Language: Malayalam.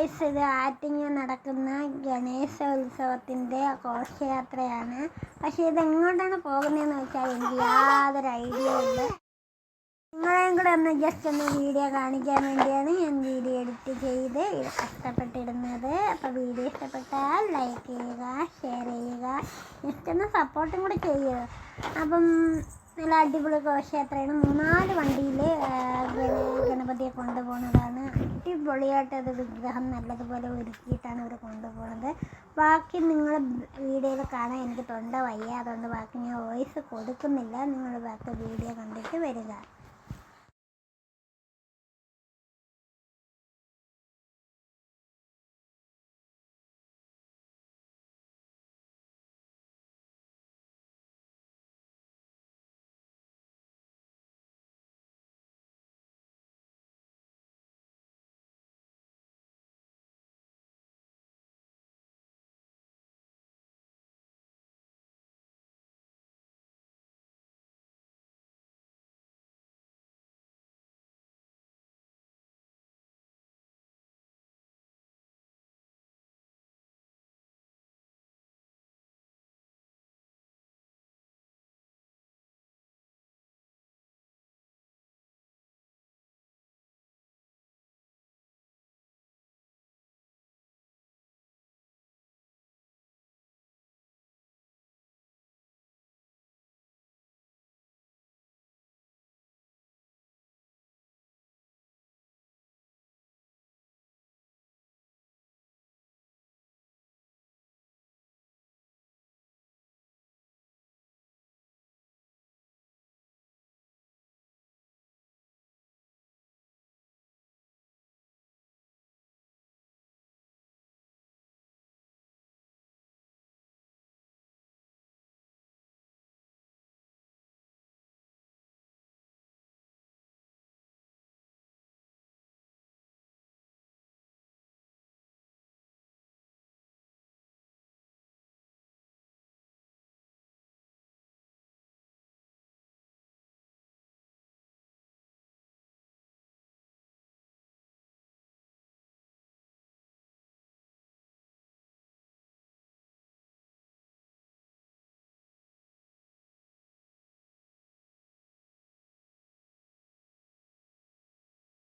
ഗൈസ് ആറ്റിങ്ങ നടക്കുന്ന ഗണേശോത്സവത്തിന്റെ ഘോഷയാത്രയാണ്. പക്ഷേ ഇതെങ്ങോട്ടാണ് പോകുന്നതെന്ന് വെച്ചാൽ എനിക്ക് യാതൊരു ഐഡിയ ഇല്ല. നിങ്ങളെയും കൂടെ ഒന്ന് ജസ്റ്റ് ഒന്ന് വീഡിയോ കാണിക്കാൻ വേണ്ടിയാണ് ഞാൻ വീഡിയോ എഡിറ്റ് ചെയ്ത് ഇത് കഷ്ടപ്പെട്ടിടുന്നത് അപ്പോൾ വീഡിയോ ഇഷ്ടപ്പെട്ടാൽ ലൈക്ക് ചെയ്യുക ഷെയർ ചെയ്യുക ജസ്റ്റ് ഒന്ന് സപ്പോർട്ടും കൂടെ ചെയ്യുക. അപ്പം നല്ല അടിപൊളി ഘോഷയാത്രയാണ്. മൂന്നാൽ വണ്ടിയിൽ ഗണപതിയെ കൊണ്ടുപോകുന്നതാണ്. അടിപൊളിയായിട്ട് അത് വിഗ്രഹം നല്ലതുപോലെ ഒരുക്കിയിട്ടാണ് ഇവർ കൊണ്ടുപോകുന്നത്. ബാക്കി നിങ്ങൾ വീഡിയോയിൽ കാണാൻ എനിക്ക് തൊണ്ട വയ്യ. അതുകൊണ്ട് ബാക്കി ഞാൻ വോയിസ് കൊടുക്കുന്നില്ല. നിങ്ങൾ ബാക്കി വീഡിയോ കണ്ടിട്ട് വരിക.